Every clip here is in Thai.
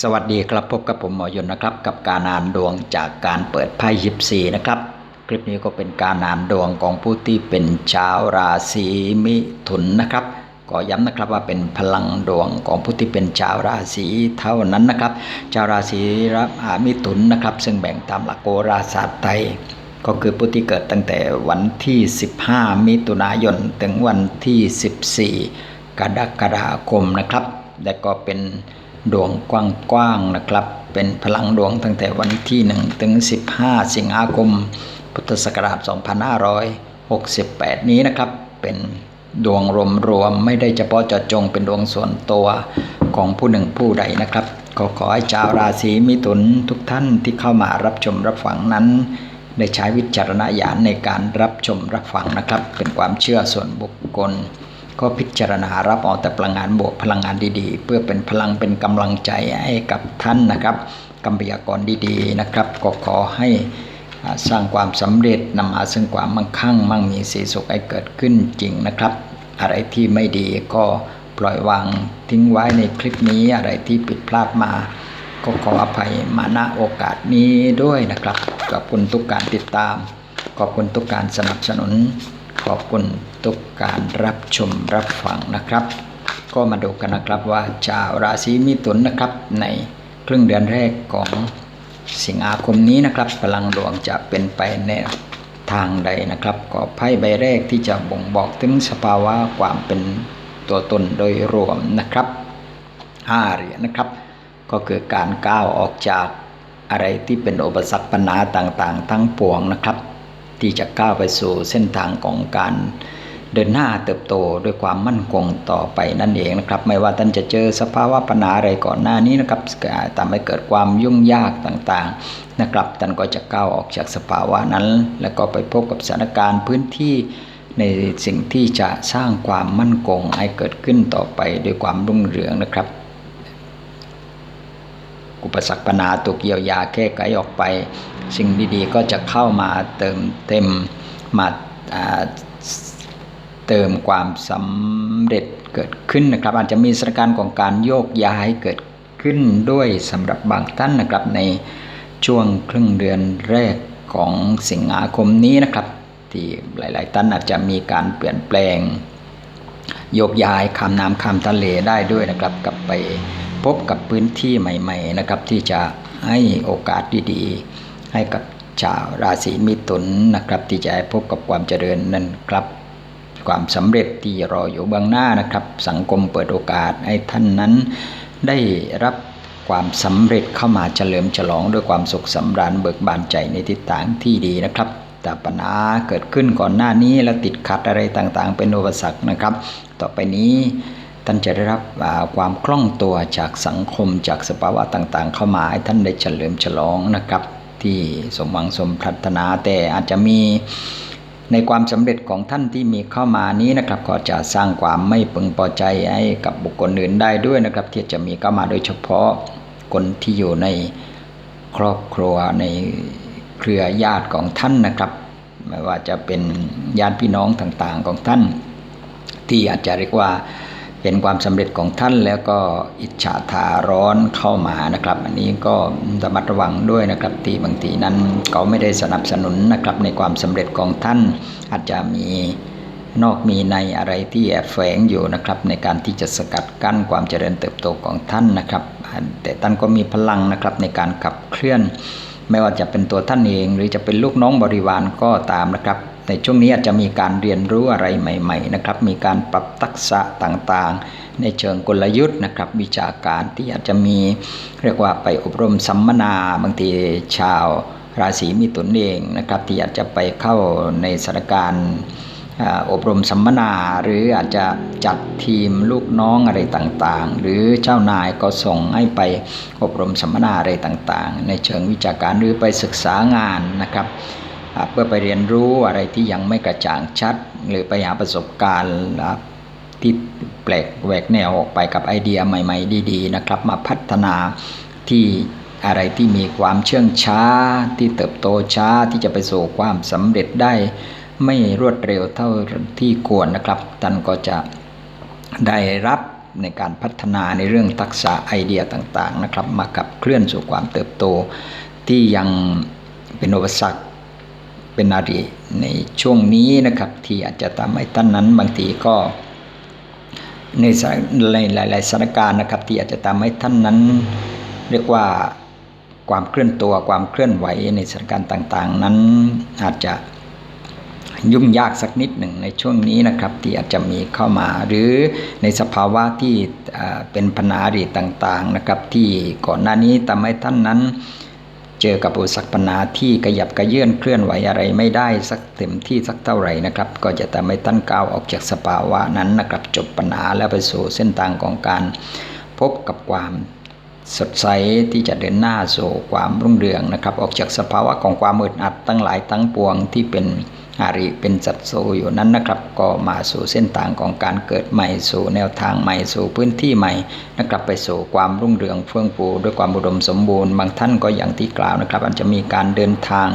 สวัสดีครับพบกับผมหมอยนนะครับ กับการอ่านดวงจากการเปิดไพ่ยิปซีนะครับ คลิปนี้ก็เป็นการอ่านดวงของผู้ที่เป็นชาวราศีมิถุนนะครับก็ย้ำนะครับว่าเป็นพลังดวงของผู้ที่เป็นชาวราศีเท่านั้นนะครับ ชาวราศีรับอามิถุนนะครับ ซึ่งแบ่งตามหลักโหราศาสตร์ไทยก็คือผู้ที่เกิดตั้งแต่วันที่ 15 มิถุนายนถึงวันที่ 14 กรกฎาคมนะครับ และก็เป็น ดวงกว้างๆนะครับ เป็นพลังดวงตั้งแต่วันที่ 1 ถึง 15 สิงหาคม พุทธศักราช 2568 นี้นะครับ เป็นดวงรวมๆไม่ได้เฉพาะเจาะจงเป็นดวงส่วนตัวของผู้หนึ่งผู้ใดนะครับก็ขอให้ชาวราศีมิถุนทุกท่านที่เข้ามารับชมรับฟังนั้น ได้ใช้วิจารณญาณในการรับชมรับฟังนะครับ เป็นความเชื่อส่วนบุคคล ก็พิจารณารับเอาแต่พลังงานบวกพลังงานดีๆ เพื่อเป็นพลังเป็นกำลังใจให้กับท่านนะครับกำพยากรดีๆนะครับ ก็ขอให้สร้างความสำเร็จนำมาซึ่งความมั่งคั่ง มั่งมีสีสุขให้เกิดขึ้นจริงนะครับ อะไรที่ไม่ดีก็ปล่อยวางทิ้งไว้ในคลิปนี้อะไรที่ผิดพลาดมา ก็ขออภัยมาณโอกาสนี้ด้วยนะครับขอบคุณทุกการติดตาม ขอบคุณทุกการสนับสนุน ขอบคุณทุกการรับชมรับฟังนะครับ ก็มาดูกันนะครับว่าชาวราศีมิถุนนะครับ ในครึ่งเดือนแรกของสิงหาคมนี้นะครับพลังดวงจะเป็นไปในทางใดนะครับ ก็ไพ่ใบแรกที่จะบ่งบอกถึงสภาวะความเป็นตัวตนโดยรวมนะครับห้าเหรียญนะครับ ก็คือการก้าวออกจากอะไรที่เป็นอุปสรรคปัญหาต่างๆ ทั้งปวงนะครับ ที่จะก้าวไปสู่เส้นทางของการเดินหน้าเติบโตด้วยความมั่นคงต่อไปนั่นเองนะครับ ไม่ว่าท่านจะเจอสภาวะปัญหาอะไรก่อนหน้านี้นะครับทำให้เกิดความยุ่งยากต่างๆนะครับท่านก็จะก้าวออกจากสภาวะนั้น แล้วก็ไปพบกับสถานการณ์พื้นที่ในสิ่งที่จะสร้างความมั่นคงให้เกิดขึ้นต่อไปด้วยความรุ่งเรืองนะครับ อุปสรรคปัญหาถูกเยียวยาแก้ไขออกไป สิ่งดีๆก็จะเข้ามาเติมเต็มมาาเติมความสำเร็จเกิดขึ้นนะครับ อาจจะมีสถานการณ์ของการโยกย้ายเกิดขึ้นด้วยสำหรับบางท่านนะครับในช่วงครึ่งเดือนแรกของสิงหาคมนี้นะครับ ที่หลาย ๆท่านอาจจะมีการเปลี่ยนแปลง โยกย้ายข้ามน้ำข้ามทะเลได้ด้วยนะครับ กลับไป พบกับพื้นที่ใหม่ ๆ นะครับ ที่จะให้โอกาสดีๆ ให้กับชาวราศีมิถุนนะครับ ที่จะพบกับความเจริญนั่นครับ ความสำเร็จที่รออยู่เบื้องหน้านะครับ สังคมเปิดโอกาสให้ท่านนั้นได้รับความสำเร็จเข้ามาเฉลิมฉลองด้วยความสุขสำราญเบิกบานใจในทิศทางที่ดีนะครับ แต่ปัญหาเกิดขึ้นก่อนหน้านี้แล้วติดขัดอะไรต่างๆ เป็นอุปสรรคนะครับ ต่อไปนี้ ท่านจะได้รับความคล่องตัวจากสังคมจากสภาวะต่างๆ เข้ามาให้ท่านได้เฉลิมฉลองนะครับ ที่สมหวังสมปรารถนาแต่อาจจะมีในความสำเร็จของท่านที่มีเข้ามานี้นะครับก็จะสร้างความไม่พึงพอใจให้กับบุคคลอื่นได้ด้วยนะครับ ที่จะมีเข้ามาโดยเฉพาะคนที่อยู่ในครอบครัวในเครือญาติของท่านนะครับ ไม่ว่าจะเป็นญาติพี่น้องต่างๆของท่าน ที่อาจจะเรียกว่า เห็นความสำเร็จของท่านแล้วก็อิจฉาทาร้อนเข้ามานะครับ อันนี้ก็ระมัดระวังด้วยนะครับที่บางทีนั้นเขาไม่ได้สนับสนุนนะครับในความสำเร็จของท่าน อาจจะมีนอกมีในอะไรที่แอบแฝงอยู่นะครับในการที่จะสกัดกั้นความเจริญเติบโตของท่านนะครับ แต่ท่านก็มีพลังนะครับในการขับเคลื่อน ไม่ว่าจะเป็นตัวท่านเอง หรือจะเป็นลูกน้องบริวารก็ตามนะครับ ในช่วงนี้อาจจะมีการเรียนรู้อะไรใหม่ๆนะครับ มีการปรับทักษะต่างๆ ในเชิงกลยุทธ์นะครับวิชาการที่อาจจะมีเรียกว่าไปอบรมสัมมนาบางทีชาวราศีมิถุนเองนะครับที่อาจจะไปเข้าในสถานการณ์อบรมสัมมนาหรืออาจจะจัดทีมลูกน้องอะไรต่างๆ หรือเจ้านายก็ส่งให้ไปอบรมสัมมนาอะไรต่างๆ ในเชิงวิชาการหรือไปศึกษางานนะครับ เพื่อไปเรียนรู้อะไรที่ยังไม่กระจ่างชัด หรือไปหาประสบการณ์รับที่แปลกแหวกแนวออกไปกับไอเดียใหม่ ๆ ดีๆนะครับ มาพัฒนาที่อะไรที่มีความเชื่องช้า ที่เติบโตช้าที่จะไปสู่ความสำเร็จได้ ไม่รวดเร็วเท่าที่ควรนะครับท่านก็จะได้รับในการพัฒนาในเรื่องทักษะไอเดียต่างๆนะครับ มาขับเคลื่อนสู่ความเติบโตที่ยังเป็นอุปสรรค เป็นอดีในช่วงนี้นะครับ ที่อาจจะทำให้ท่านนั้นบางทีก็ในหลาย ๆสถานการณ์นะครับ ที่อาจจะทำให้ท่านนั้น เรียกว่าความเคลื่อนตัวความเคลื่อนไหวในสถานการณ์ต่าง ๆ นั้นอาจจะยุ่งยากสักนิดหนึ่งในช่วงนี้นะครับ ที่อาจจะมีเข้ามา หรือในสภาวะที่เป็นปัญหาดีต่าง ๆ นะครับ ที่ก่อนหน้านี้ทำให้ท่านนั้น เจอกับอุปสรรคปัญหาที่กระยับกระเยื่อนเคลื่อนไหวอะไรไม่ได้สักเต็มที่สักเท่าไหร่นะครับ ก็จะทำให้ท่านก้าวออกจากสภาวะนั้นนะครับจบปัญหาแล้วไปสู่เส้นทางของการพบกับความสดใสที่จะเดินหน้าสู่ความรุ่งเรืองนะครับ ออกจากสภาวะของความมืดอัดตั้งหลายตั้งปวงที่เป็น อาริเป็นจัตโซอยู่นั้นนะครับ ก็มาสู่เส้นทางของการเกิดใหม่สู่แนวทางใหม่สู่พื้นที่ใหม่นะครับไปสู่ความรุ่งเรืองเฟื่องฟูด้วยความอุดมสมบูรณ์บางท่านก็อย่างที่กล่าวนะครับอาจจะมีการเดินทาง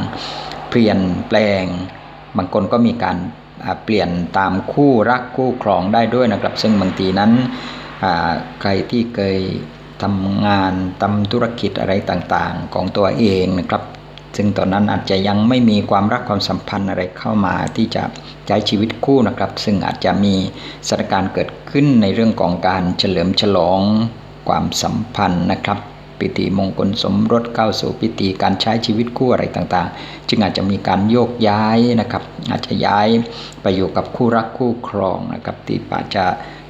เปลี่ยนแปลง บางคนก็มีการเปลี่ยนตามคู่รักคู่ครองได้ด้วยนะครับ ซึ่งบางทีนั้นใครที่เคยทำงานทำธุรกิจอะไรต่างๆ ของตัวเองนะครับ ซึ่งตอนนั้นอาจจะยังไม่มีความรักความสัมพันธ์อะไรเข้ามาที่จะใช้ชีวิตคู่นะครับ ซึ่งอาจจะมีสถานการณ์เกิดขึ้นในเรื่องของการเฉลิมฉลองความสัมพันธ์นะครับพิธีมงคลสมรสเข้าสู่พิธีการใช้ชีวิตคู่อะไรต่างๆ จึงอาจจะมีการโยกย้ายนะครับ อาจจะย้ายไปอยู่กับคู่รักคู่ครองนะครับที่อาจจะ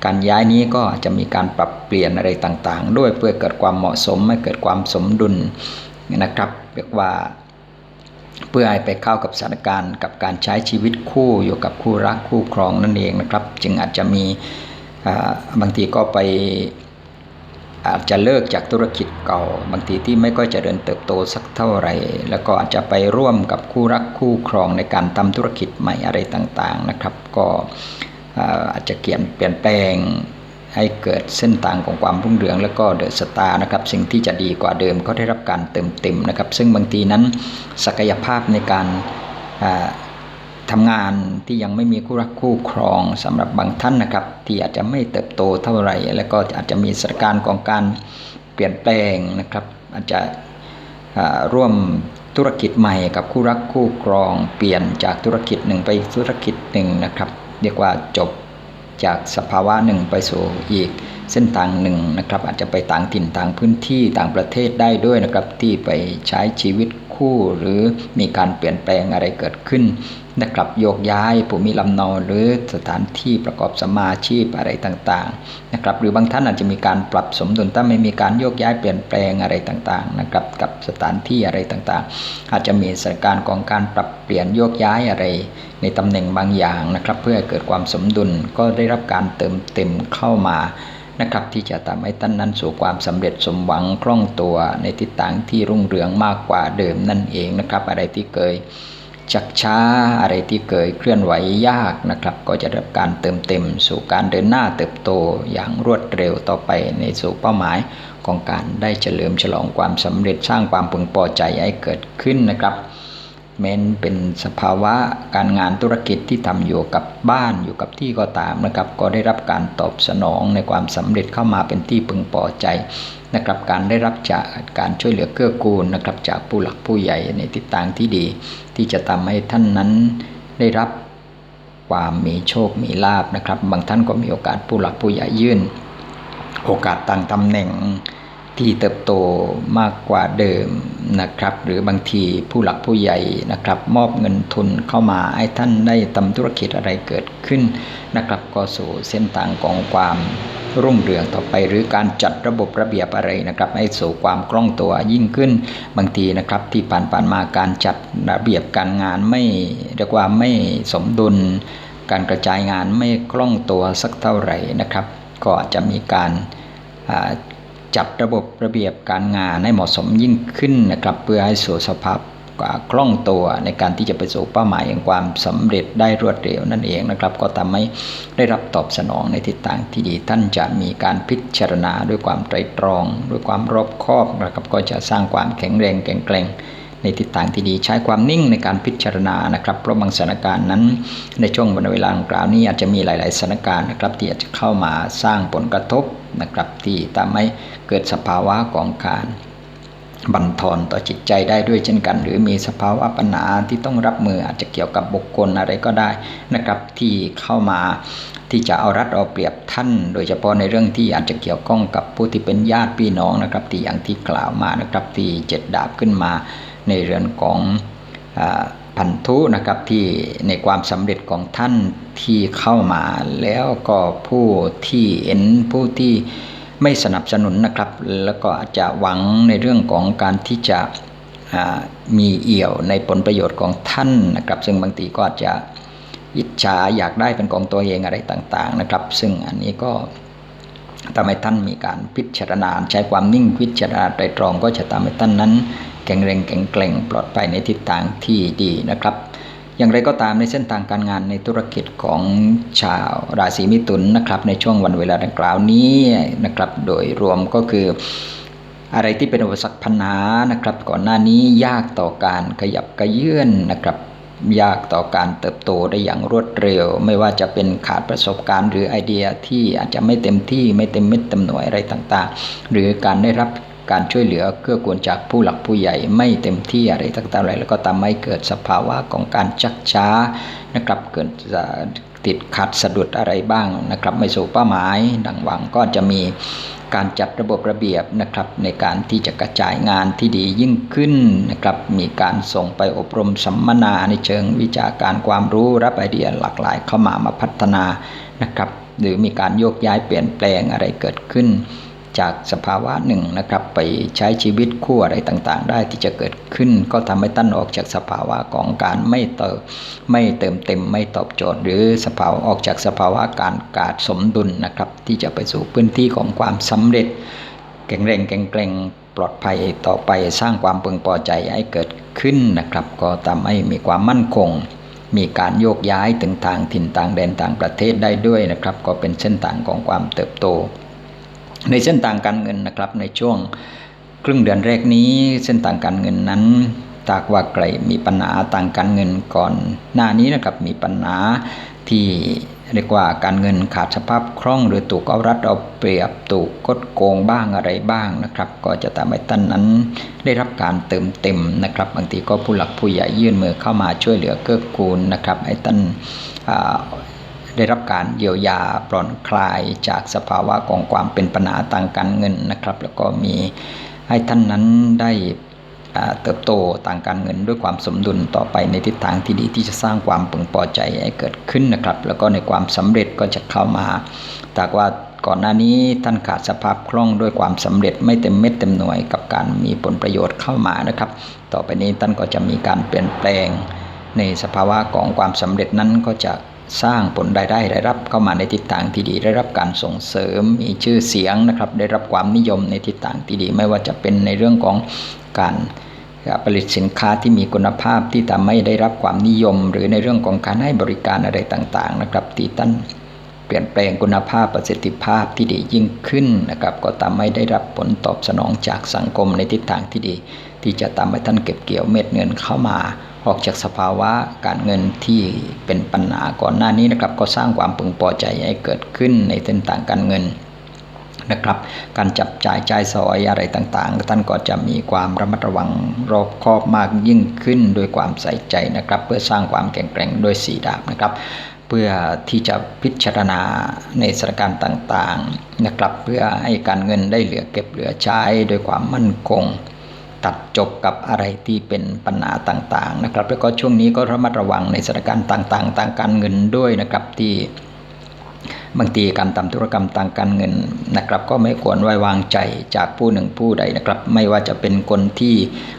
การย้ายนี้ก็อาจจะมีการปรับเปลี่ยนอะไรต่างๆ ด้วยเพื่อเกิดความเหมาะสมให้เกิดความสมดุลนะครับเรียกว่า เพื่อให้ไปเข้ากับสถานการณ์กับการใช้ชีวิตคู่อยู่กับคู่รักคู่ครองนั่นเองนะครับ จึงอาจจะมีบางทีก็ไปอาจจะเลิกจากธุรกิจเก่า บางทีที่ไม่ก็จะเดินเติบโตสักเท่าไหร่ แล้วก็อาจจะไปร่วมกับคู่รักคู่ครองในการทำธุรกิจใหม่อะไรต่างๆนะครับ ก็อาจจะเปลี่ยนเปลี่ยนแปลง ให้เกิดเส้นทางของความรุ่งเรือง แล้วก็เดอะสตาร์นะครับสิ่งที่จะดีกว่าเดิมก็ได้รับการเติมเต็มนะครับ ซึ่งบางทีนั้นศักยภาพในการทำงานที่ยังไม่มีคู่รักคู่ครองสำหรับบางท่านนะครับ ที่อาจจะไม่เติบโตเท่าไหร่ แล้วก็อาจจะมีสถานการณ์ของการเปลี่ยนแปลงนะครับ อาจจะร่วมธุรกิจใหม่กับคู่รักคู่ครอง เปลี่ยนจากธุรกิจหนึ่งไปธุรกิจหนึ่งนะครับ เรียกว่าจบ จากสภาวะหนึ่งไปสู่อีกเส้นทางหนึ่งนะครับ อาจจะไปต่างถิ่นต่างพื้นที่ต่างประเทศได้ด้วยนะครับ ที่ไปใช้ชีวิตคู่หรือมีการเปลี่ยนแปลงอะไรเกิดขึ้น นะครับโยกย้ายภูมิลำเนาหรือสถานที่ประกอบสมาชีพอะไรต่างๆนะครับหรือบางท่านอาจจะมีการปรับสมดุลถ้าไม่มีการโยกย้ายเปลี่ยนแปลงอะไรต่างๆนะครับกับสถานที่อะไรต่างๆ อาจจะมีสถานการณ์ของการปรับเปลี่ยนโยกย้ายอะไร ในตำแหน่งบางอย่างนะครับ เพื่อเกิดความสมดุลก็ได้รับการเติมเต็มเข้ามานะครับที่จะทำให้ท่านนั้นสู่ความสำเร็จสมหวังคล่องตัวในทิศทางที่รุ่งเรืองมากกว่าเดิมนั่นเองนะครับ อะไรที่เคย ชักช้าอะไรที่เกิดเคลื่อนไหวยากนะครับ ก็จะได้รับการเติมเต็ม สู่การเดินหน้าเติบโตอย่างรวดเร็วต่อไปในสู่เป้าหมายของการได้เฉลิมฉลองความสำเร็จสร้างความพึงพอใจให้เกิดขึ้นนะครับ แม้นเป็นสภาวะการงานธุรกิจที่ทำอยู่กับบ้านอยู่กับที่ก็ตามนะครับ ก็ได้รับการตอบสนองในความสำเร็จเข้ามาเป็นที่พึงพอใจนะครับ การได้รับจากการช่วยเหลือเกื้อกูลนะครับ จากผู้หลักผู้ใหญ่ในทิศทางที่ดี ที่จะทำให้ท่านนั้นได้รับความมีโชคมีลาบนะครับ บางท่านก็มีโอกาสผู้หลักผู้ใหญ่ยื่น โอกาสต่างตำแหน่ง ที่เติบโตมากกว่าเดิมนะครับ หรือบางทีผู้หลักผู้ใหญ่นะครับ มอบเงินทุนเข้ามาให้ท่านได้ทำธุรกิจอะไรเกิดขึ้นนะครับ ก็สู่เส้นทางของความรุ่งเรืองต่อไปหรือการจัดระบบระเบียบอะไรนะครับ ให้สู่ความคล่องตัวยิ่งขึ้นบางทีนะครับ ที่ผ่านนมาการจัดระเบียบการงานไม่เรียกว่าไม่สมดุล การกระจายงานไม่คล่องตัวสักเท่าไหร่นะครับ ก็จะมีการ จัดระบบระเบียบการงานให้เหมาะสมยิ่งขึ้นนะครับเพื่อให้สู่สภาพคล่องตัวในการที่จะไปสู่เป้าหมายอย่างความสำเร็จได้รวดเร็วนั่นเองนะครับ ก็ทำให้ได้รับตอบสนองในทิศทางที่ดีท่านจะมีการพิจารณาด้วยความไตรตรอง ด้วยความรอบคอบนะครับก็จะสร้างความแข็งแรงแข็งแกร่งง ในทิศทางที่ดีใช้ความนิ่งในการพิจารณานะครับเพราะบางสถานการณ์นั้น ในช่วงวันเวลากล่าวนี้อาจจะมีหลาย ๆสถานการณ์นะครับที่อาจจะเข้ามาสร้างผลกระทบนะครับที่ทำให้เกิดสภาวะของการบันทอนต่อจิตใจได้ด้วยเช่นกัน หรือมีสภาวะปัญหาที่ต้องรับมืออาจจะเกี่ยวกับบุคคลอะไรก็ได้นะครับที่เข้ามาที่จะเอารัดเอาเปรียบท่าน โดยเฉพาะในเรื่องที่อาจจะเกี่ยวข้องกับผู้ที่เป็นญาติพี่น้องนะครับที่อย่างที่กล่าวมานะครับที่เจ็ดดาบขึ้นมา ในเรื่องของพันธุนะครับที่ในความสำเร็จของท่านที่เข้ามา แล้วก็ผู้ที่เห็นผู้ที่ไม่สนับสนุนนะครับ แล้วก็อาจจะหวังในเรื่องของการที่จะมีเอี่ยวในผลประโยชน์ของท่านนะครับ ซึ่งบางทีก็อาจจะอิจฉาอยากได้เป็นของตัวเองอะไรต่างๆนะครับ ซึ่งอันนี้ก็ ทำให้ท่านมีการพิจารณาใช้ความนิ่งพิจารณาไตรตรองก็จะทำให้ท่านนั้น แข็งแรงแข็งแกร่งปลอดภัยในทิศทางที่ดีนะครับ อย่างไรก็ตามในเส้นทางการงานในธุรกิจของชาวราศีมิถุนนะครับ ในช่วงวันเวลาดังกล่าวนี้นะครับ โดยรวมก็คืออะไรที่เป็นอุปสรรคปัญหานะครับ ก่อนหน้านี้ยากต่อการขยับกระเยื่อนนะครับ ยากต่อการเติบโตได้อย่างรวดเร็ว ไม่ว่าจะเป็นขาดประสบการณ์ หรือไอเดียที่อาจจะไม่เต็มที่ไม่เต็มเม็ดเต็มหน่วยอะไรต่างๆ หรือการได้รับการช่วยเหลือเกื้อกูลจากผู้หลักผู้ใหญ่ไม่เต็มที่อะไรต่างๆอะไรแล้วก็ทำให้เกิดสภาวะของการชักช้านะครับเกิด ติดขัดสะดุดอะไรบ้างนะครับไม่สู่เป้าหมาย ดังหวังก็จะมีการจัดระบบระเบียบนะครับในการที่จะกระจายงานที่ดียิ่งขึ้นนะครับมีการส่งไปอบรมสัมมนาในเชิงวิชาการความรู้รับไอเดียหลากหลายเข้ามามาพัฒนานะครับหรือมีการโยกย้ายเปลี่ยนแปลงอะไรเกิดขึ้น จากสภาวะหนึ่งนะครับ ไปใช้ชีวิตคู่อะไรต่างๆ ได้ที่จะเกิดขึ้น ก็ทำให้ตั้นออกจากสภาวะของการไม่เติมไม่เติมเต็มไม่ตอบโจทย์ หรือสภาวะออกจากสภาวะการกาดสมดุลนะครับ ที่จะไปสู่พื้นที่ของความสำเร็จแข็งแรงแข็งแกร่งปลอดภัยต่อไปสร้างความพึงพอใจให้เกิดขึ้นนะครับ ก็ทำให้มีความมั่นคง มีการโยกย้ายถึงทางถิ่นต่างแดนต่างประเทศได้ด้วยนะครับ ก็เป็นเส้นทางของความเติบโต ในเส้นทางการเงินนะครับ ในช่วงครึ่งเดือนแรกนี้ เส้นทางการเงินนั้นตากว่าไกลมีปัญหาต่างการเงินก่อน หน้านี้นะครับมีปัญหาที่เรียกว่าการเงินขาดสภาพคล่องหรือถูกเอารัดเอาเปรียบถูกกดโกงบ้างอะไรบ้างนะครับ ก็จะทำให้ท่านนั้นได้รับการเติมเต็มนะครับบางทีก็ผู้หลักผู้ใหญ่ยื่นมือเข้ามาช่วยเหลือเกื้อกูลนะครับให้ท่าน ได้รับการเยียวยาปลอนคลายจากสภาวะของความเป็นปัญหาทางการเงินนะครับ แล้วก็มีให้ท่านนั้นได้เติบโตทางการเงินด้วยความสมดุลต่อไปในทิศทางที่ดีที่จะสร้างความพึงพอใจให้เกิดขึ้นนะครับ แล้วก็ในความสำเร็จก็จะเข้ามาแต่ว่าก่อนหน้านี้ท่านขาดสภาพคล่องด้วยความสำเร็จไม่เต็มเม็ดเต็มหน่วยกับการมีผลประโยชน์เข้ามานะครับ ต่อไปนี้ท่านก็จะมีการเปลี่ยนแปลง ในสภาวะของความสำเร็จนั้นก็จะ สร้างผลรายได้ได้รับเข้ามาในทิศทางที่ดี ได้รับการส่งเสริมมีชื่อเสียงนะครับ ได้รับความนิยมในทิศทางที่ดี ไม่ว่าจะเป็นในเรื่องของการผลิตสินค้าที่มีคุณภาพที่ทำให้ได้รับความนิยม หรือในเรื่องของการให้บริการอะไรต่างๆนะครับที่ท่านเปลี่ยนแปลงคุณภาพประสิทธิภาพที่ดียิ่งขึ้นนะครับ ก็ทำให้ได้รับผลตอบสนองจากสังคมในทิศทางที่ดี ที่จะทำให้ท่านเก็บเกี่ยวเม็ดเงินเข้ามา ออกจากสภาวะการเงินที่เป็นปัญหาก่อนหน้านี้นะครับ ก็สร้างความพึงพอใจให้เกิดขึ้นในเส้นทางการเงินนะครับ การจับจ่ายจ่ายซอยอะไรต่างๆ ท่านก็จะมีความระมัดระวังรอบคอบมากยิ่งขึ้นด้วยความใส่ใจนะครับ เพื่อสร้างความแข็งแกร่งด้วยสีดาบนะครับ เพื่อที่จะพิจารณาในสถานการณ์ต่างๆนะครับ เพื่อให้การเงินได้เหลือเก็บเหลือใช้ด้วยความมั่นคง ตัดจบกับอะไรที่เป็นปัญหาต่างๆนะครับแล้วก็ช่วงนี้ก็ระมัดระวังในสถานการณ์ต่างๆต่างการเงินด้วยนะครับที่บางทีการทำธุรกรรมทางการเงินนะครับ ก็ไม่ควรไว้วางใจจากผู้หนึ่งผู้ใดนะครับ ไม่ว่าจะเป็นคนที่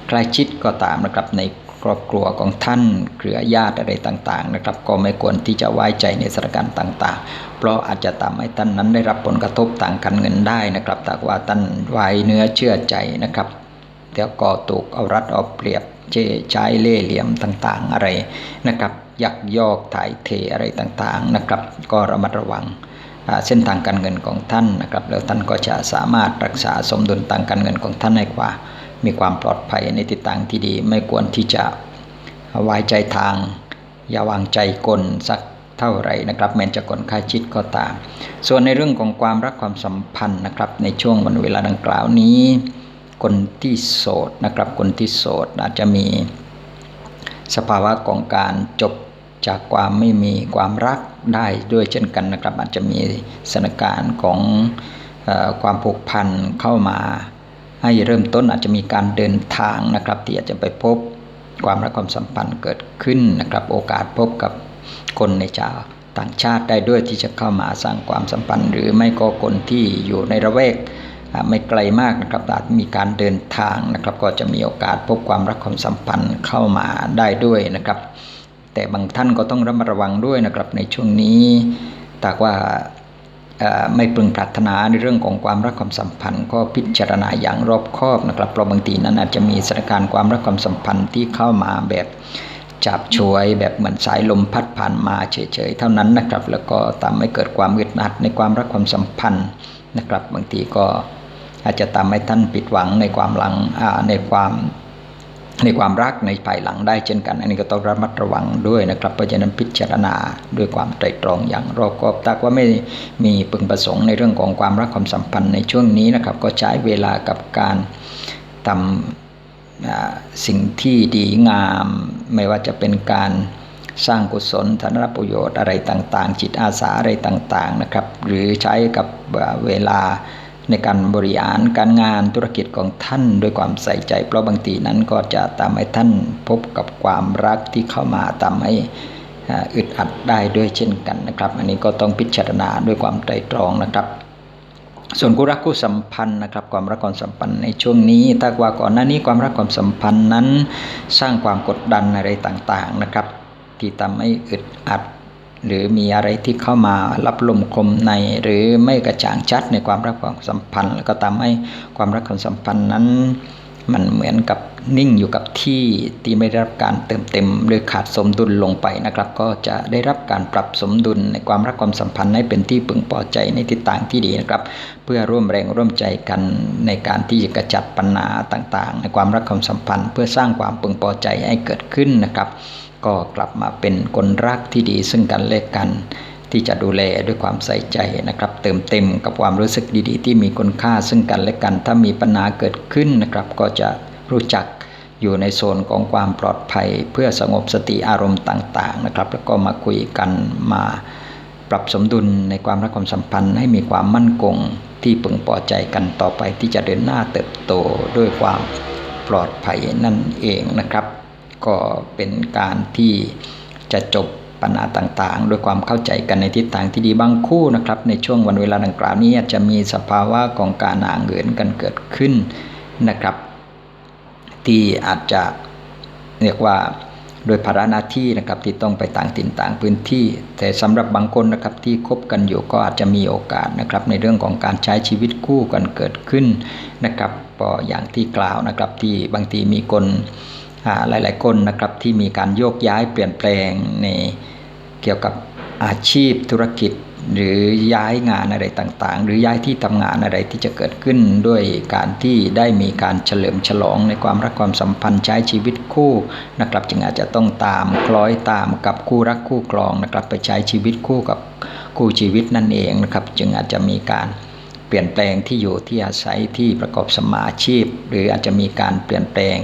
ใกล้ชิดก็ตามนะครับในครอบครัวของท่านเครือญาติอะไรต่างๆนะครับ ก็ไม่ควรที่จะไว้ใจในสถานการณ์ต่างๆ เพราะอาจจะทำให้ท่านนั้นได้รับผลกระทบทางการเงินได้นะครับแต่ว่าท่านไว้เนื้อเชื่อใจนะครับ แล้วก็ถูกเอารัดเอาเปรียบเจใช้เล่เหลี่ยมต่างๆอะไรนะครับ ยักยอกถ่ายเทอะไรต่างๆนะครับ ก็ระมัดระวังเส้นทางการเงินของท่านนะครับ แล้วท่านก็จะสามารถรักษาสมดุลทางการเงินของท่านให้กว่า มีความปลอดภัยในทิศทางที่ดี ไม่ควรที่จะไว้ใจทาง อย่าวางใจกลสักเท่าไหร่นะครับแม้จะกลค่าชิดก็ตาม ส่วนในเรื่องของความรักความสัมพันธ์นะครับ ในช่วงวันเวลาดังกล่าวนี้ คนที่โสดนะครับ คนที่โสดอาจจะมีสภาวะของการจบจากความไม่มีความรักได้ด้วยเช่นกันนะครับ อาจจะมีสถานการณ์ของอความผูกพันเข้ามาให้เริ่มต้นอาจจะมีการเดินทางนะครับ ที่อาจจะไปพบความรักความสัมพันธ์เกิดขึ้นนะครับ โอกาสพบกับคนในชาวต่างชาติได้ด้วยที่จะเข้ามาสร้างความสัมพันธ์ หรือไม่ก็คนที่อยู่ในระแวก ไม่ไกลมากนะครับอาจมีการเดินทางนะครับ ก็จะมีโอกาสพบความรักความสัมพันธ์เข้ามาได้ด้วยนะครับ แต่บางท่านก็ต้องระมัดระวังด้วยนะครับในช่วงนี้ถ้าว่าไม่พึงปรารถนาในเรื่องของความรักความสัมพันธ์ ก็พิจารณาอย่างรอบคอบนะครับเพราะบางทีนั้นอาจจะมีสถานการณ์ความรักความสัมพันธ์ที่เข้ามาแบบจับช่วยแบบเหมือนสายลมพัดผ่านมาเฉยๆเท่านั้นนะครับ แล้วก็ทำให้เกิดความอึดอัดในความรักความสัมพันธ์นะครับ บางทีก็ อาจจะทำให้ท่านผิดหวังในความหลังในความในความรักในภายหลังได้เช่นกัน อันนี้ก็ต้องระมัดระวังด้วยนะครับ เพราะฉะนั้นพิจารณาด้วยความไตรตรองอย่างรอบคอบถ้าว่าไม่มีปึงประสงค์ในเรื่องของความรักความสัมพันธ์ในช่วงนี้นะครับ ก็ใช้เวลากับการทำสิ่งที่ดีงาม ไม่ว่าจะเป็นการสร้างกุศลธนรประโยชน์อะไรต่างๆ จิตอาสาอะไรต่างๆนะครับ หรือใช้กับเวลา ในการบริหารการงานธุรกิจของท่านด้วยความใส่ใจ เพราะบางทีนั้นก็จะทำให้ท่านพบกับความรักที่เข้ามาทำให้อึดอัดได้ด้วยเช่นกันนะครับ อันนี้ก็ต้องพิจารณาด้วยความไตรตรองนะครับส่วนคู่รักคู่สัมพันธ์นะครับความรักความสัมพันธ์ในช่วงนี้ถ้าว่าก่อนหน้านี้ความรักความสัมพันธ์นั้น สร้างความกดดันอะไรต่างๆนะครับ ที่ทำให้อึดอัด หรือมีอะไรที่เข้ามารับลมคมใน หรือไม่กระจ่างชัดในความรักความสัมพันธ์ แล้วก็ทำให้ความรักความสัมพันธ์นั้น มันเหมือนกับนิ่งอยู่กับที่ที่ไม่ได้รับการเติมเต็ม หรือขาดสมดุลลงไปนะครับ ก็จะได้รับการปรับสมดุลในความรักความสัมพันธ์ให้เป็นที่พึงพอใจในทิศทางที่ดีนะครับ เพื่อร่วมแรงร่วมใจกันในการที่จะกระจัดปัญหาต่างๆ ในความรักความสัมพันธ์ เพื่อสร้างความพึงพอใจให้เกิดขึ้นนะครับ ก็กลับมาเป็นคนรักที่ดีซึ่งกันและกัน ที่จะดูแลด้วยความใส่ใจนะครับ เติมเต็มกับความรู้สึกดี ๆ ที่มีคุณค่าซึ่งกันและกัน ถ้ามีปัญหาเกิดขึ้นนะครับ ก็จะรู้จักอยู่ในโซนของความปลอดภัย เพื่อสงบสติอารมณ์ต่าง ๆ นะครับ แล้วก็มาคุยกันมาปรับสมดุลในความรักความสัมพันธ์ให้มีความมั่นคงที่พึงพอใจกันต่อไปที่จะเดินหน้าเติบโตด้วยความปลอดภัยนั่นเองนะครับ ก็เป็นการที่จะจบปัญหาต่างๆ ด้วยความเข้าใจกันในทิศทางที่ดีบางคู่นะครับ ในช่วงวันเวลาดังกล่าวนี้จะมีสภาวะของการห่างเหินกันเกิดขึ้นนะครับ ที่อาจจะเรียกว่าโดยภาระหน้าที่นะครับที่ต้องไปต่างถิ่นต่างพื้นที่ แต่สำหรับบางคนนะครับที่คบกันอยู่ก็อาจจะมีโอกาสนะครับในเรื่องของการใช้ชีวิตคู่กันเกิดขึ้นนะครับก็อย่างที่กล่าวนะครับที่บางทีมีคน หลาย ๆ คนนะครับที่มีการโยกย้ายเปลี่ยนแปลงในเกี่ยวกับอาชีพธุรกิจ หรือย้ายงานอะไรต่างๆ หรือย้ายที่ทำงานอะไรที่จะเกิดขึ้นด้วยการที่ได้มีการเฉลิมฉลองในความรักความสัมพันธ์ใช้ชีวิตคู่นะครับจึงอาจจะต้องตามคล้อยตามกับคู่รักคู่ครองนะครับไปใช้ชีวิตคู่กับคู่ชีวิตนั่นเองนะครับ จึงอาจจะมีการเปลี่ยนแปลงที่อยู่ที่อาศัยที่ประกอบสมาชีพ หรืออาจจะมีการเปลี่ยนแปลง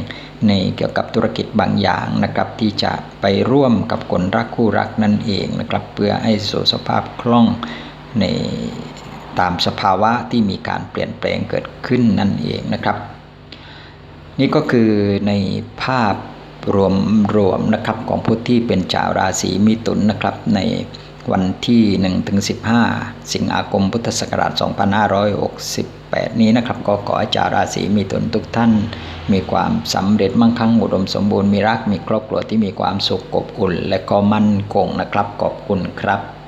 ในเกี่ยวกับธุรกิจบางอย่างนะครับ ที่จะไปร่วมกับคนรักคู่รักนั่นเองนะครับเพื่อให้สู่สภาพคล่องในตามสภาวะที่มีการเปลี่ยนแปลงเกิดขึ้นนั่นเองนะครับ นี่ก็คือในภาพรวมรวมนะครับของผู้ที่เป็นชาวราศีมิถุนนะครับในวันที่1ถึง15 สิงหาคมพุทธศักราช 2568 นี้นะครับก็ขอให้ชาวราศีมีตนทุกท่าน มีความสำเร็จมั่งคั่งอุดมสมบูรณ์มีรักมีครอบครัวที่มีความสุขอบอุ่น และก็มั่นคงนะครับขอบคุณครับ